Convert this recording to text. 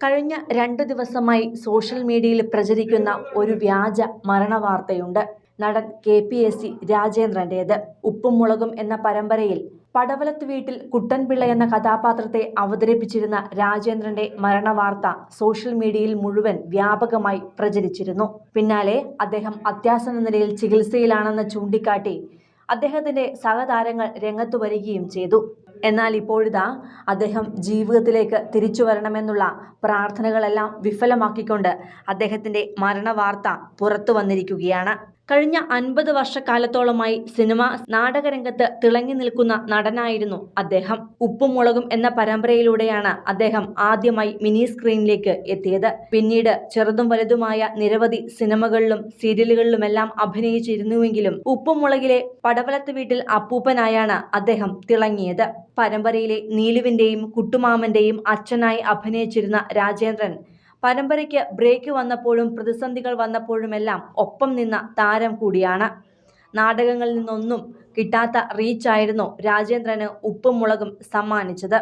കഴിഞ്ഞ രണ്ടു ദിവസമായി സോഷ്യൽ മീഡിയയിൽ പ്രചരിക്കുന്ന ഒരു വ്യാജ മരണവാർത്തയുണ്ട് നടൻ കെ പി എസ് സി രാജേന്ദ്രന്റേത് ഉപ്പും മുളകും എന്ന പരമ്പരയിൽ പടവലത്ത് വീട്ടിൽ കുട്ടൻപിള്ള എന്ന കഥാപാത്രത്തെ അവതരിപ്പിച്ചിരുന്ന രാജേന്ദ്രന്റെ മരണവാർത്ത സോഷ്യൽ മീഡിയയിൽ മുഴുവൻ വ്യാപകമായി പ്രചരിച്ചിരുന്നു. പിന്നാലെ അദ്ദേഹം അത്യാസന്ന നിലയിൽ ചികിത്സയിലാണെന്ന് ചൂണ്ടിക്കാട്ടി അദ്ദേഹത്തിന്റെ സഹതാരങ്ങൾ രംഗത്തു വരികയും ചെയ്തു. എന്നാൽ ഇപ്പോഴിതാ അദ്ദേഹം ജീവിതത്തിലേക്ക് തിരിച്ചു വരണമെന്നുള്ള പ്രാർത്ഥനകളെല്ലാം വിഫലമാക്കിക്കൊണ്ട് അദ്ദേഹത്തിന്റെ മരണവാർത്ത പുറത്തു വന്നിരിക്കുകയാണ്. കഴിഞ്ഞ അൻപത് വർഷക്കാലത്തോളമായി സിനിമ നാടകരംഗത്ത് തിളങ്ങി നിൽക്കുന്ന നടനായിരുന്നു അദ്ദേഹം. ഉപ്പും മുളകും എന്ന പരമ്പരയിലൂടെയാണ് അദ്ദേഹം ആദ്യമായി മിനി സ്ക്രീനിലേക്ക് എത്തിയത്. പിന്നീട് ചെറുതും വലുതുമായ നിരവധി സിനിമകളിലും സീരിയലുകളിലുമെല്ലാം അഭിനയിച്ചിരുന്നുവെങ്കിലും ഉപ്പും മുളകിലെ പടവലത്ത് വീട്ടിൽ അപ്പൂപ്പനായാണ് അദ്ദേഹം തിളങ്ങിയത്. പരമ്പരയിലെ നീലുവിന്റെയും കുട്ടുമാമന്റെയും അച്ഛനായി അഭിനയിച്ചിരുന്ന രാജേന്ദ്രൻ പരമ്പരയ്ക്ക് ബ്രേക്ക് വന്നപ്പോഴും പ്രതിസന്ധികൾ വന്നപ്പോഴുമെല്ലാം ഒപ്പം നിന്ന താരം കൂടിയാണ്. നാടകങ്ങളിൽ നിന്നൊന്നും കിട്ടാത്ത റീച്ചായിരുന്നു രാജേന്ദ്രന് ഉപ്പും മുളകും സമ്മാനിച്ചത്.